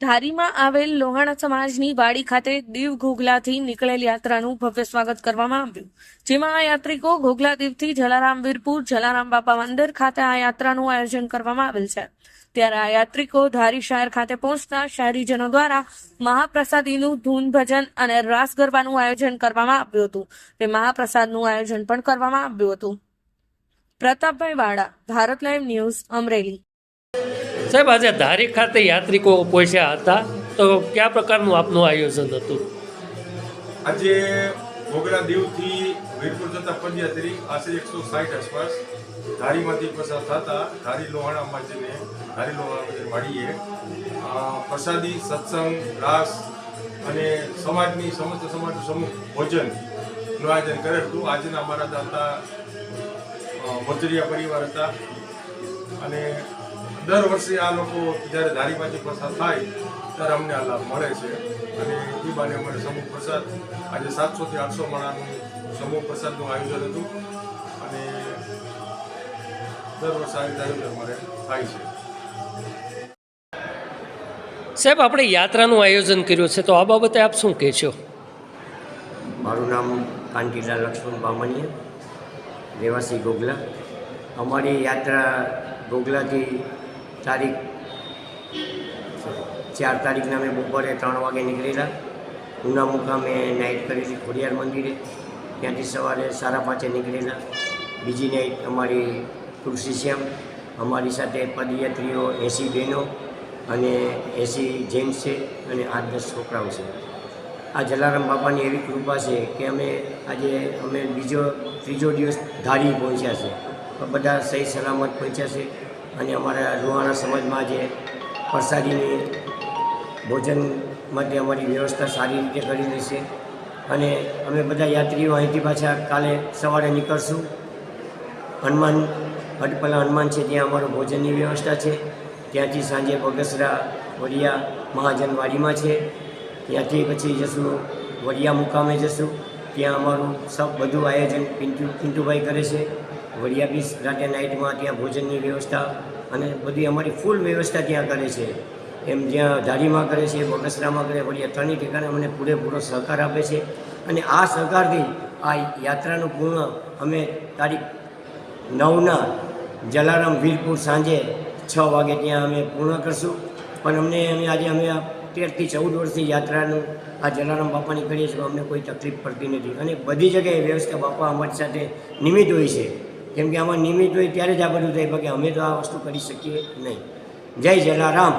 ધારીમાં આવેલ લોહાણા સમાજની વાડી ખાતે દીવ ઘોઘલાથી નીકળેલ યાત્રાનું ભવ્ય સ્વાગત કરવામાં આવ્યું. જેમાં આ યાત્રિકો ઘોઘલા દીવથી જલારામ વીરપુર, જલારામ બાપા મંદિર ખાતે આ યાત્રાનું આયોજન કરવામાં આવેલ છે. ત્યારે આ યાત્રિકો ધારી શહેર ખાતે પહોંચતા શહેરીજનો દ્વારા મહાપ્રસાદીનું ધૂન ભજન અને રાસ ગરબાનું આયોજન કરવામાં આવ્યું હતું. તે મહાપ્રસાદનું આયોજન પણ કરવામાં આવ્યું હતું. પ્રતાપભાઈ વાડા, ભારત લાઈવ ન્યૂઝ અમરેલી. સાહેબ, આજે ધારી ખાતે યાત્રિકો પહોંચ્યા હતા. તો કયા પ્રકારનું આપનું આયોજન હતું? આજે ઘોઘરા દીવથી વીરપુર જતા પદયાત્રી આશરે એકસો સાઠ આસપાસ ધારીમાંથી પસાર થતા ધારી લોહાણામાં જઈને ધારી લોહાણા વાડીએ પ્રસાદી, સત્સંગ, રાસ અને સમાજની સમસ્ત સમાજનું સમૂહ ભોજનનું આયોજન કરેલ હતું. આજના અમારા દાતા મજરિયા પરિવાર હતા અને દર વર્ષે આ લોકો જ્યારે ધારીમાંથી પસાર થાય ત્યારે અમને આ લાભ મળે છે. અને એ બાને અમારે સમૂહ પ્રસાદ આજે સાતસોથી આઠસો માણાનું સમૂહ પ્રસાદનું આયોજન હતું. અને દર વર્ષે આવી આયોજન અમારે થાય છે. સાહેબ આપણે યાત્રાનું આયોજન કર્યું છે તો આ બાબતે આપ શું કહેશો? મારું નામ કાંતિલાલ લક્ષ્મણ બામણીયા રહેવાસી ગોગલા. અમારી યાત્રા ગોગલાથી તારીખ ચાર તારીખના અમે બપોરે ત્રણ વાગે નીકળેલા. ઉના મુકામે નાઇટ કરેલી ખોડિયાર મંદિરે. ત્યાંથી સવારે સાડા પાંચે નીકળેલા. બીજી નાઇટ અમારી તુલસી શ્યામ, અમારી સાથે પદયાત્રીઓ એંસી બહેનો અને એંસી જેન્ટ્સ છે અને આઠ દસ છોકરાઓ છે. આ જલારામ બાપાની એવી કૃપા છે કે અમે આજે અમે બીજો ત્રીજો દિવસ ધારી પહોંચ્યા છે. બધા સહી સલામત પહોંચ્યા છે. અને અમારા લુહાણા સમાજમાં જે પ્રસાદીની ભોજન માટે અમારી વ્યવસ્થા સારી રીતે કરેલી છે. અને અમે બધા યાત્રીઓ અહીંથી પાછા કાલે સવારે નીકળશું. હનુમાન અટપલા હનુમાન છે, ત્યાં અમારું ભોજનની વ્યવસ્થા છે. ત્યાંથી સાંજે બગસરા વડિયા મહાજનવાડીમાં છે. ત્યાંથી પછી જશું વડિયા મુકામે જશું. ત્યાં અમારું સબ બધું આયોજન પિન્ટુ, પિન્ટુભાઈ કરે છે. વડિયા બીચ રાતે નાઇટમાં ત્યાં ભોજનની વ્યવસ્થા અને બધી અમારી ફૂલ વ્યવસ્થા ત્યાં કરે છે. એમ જ્યાં ધારીમાં કરે છે, બગસરામાં કરે, વડિયા ત્રણેય ઠેકાણે અમને પૂરેપૂરો સહકાર આપે છે. અને આ સહકારથી આ યાત્રાનું પૂર્ણ અમે તારીખ નવના જલારામ વીરપુર સાંજે છ વાગે ત્યાં અમે પૂર્ણ કરશું. પણ અમને અમે આજે અમે આ તેરથી ચૌદ વર્ષથી યાત્રાનું આ જલારામ બાપાની કરીએ છીએ, અમને કોઈ તકલીફ પડતી નથી. અને બધી જગ્યાએ વ્યવસ્થા બાપા અમારી સાથે નિમિત્ત હોય છે. કેમ કે આમાં નિમિત્ત હોય ત્યારે જ આ બધું થાય, બાકી અમે તો આ વસ્તુ કરી શકીએ નહીં. જય જલારામ.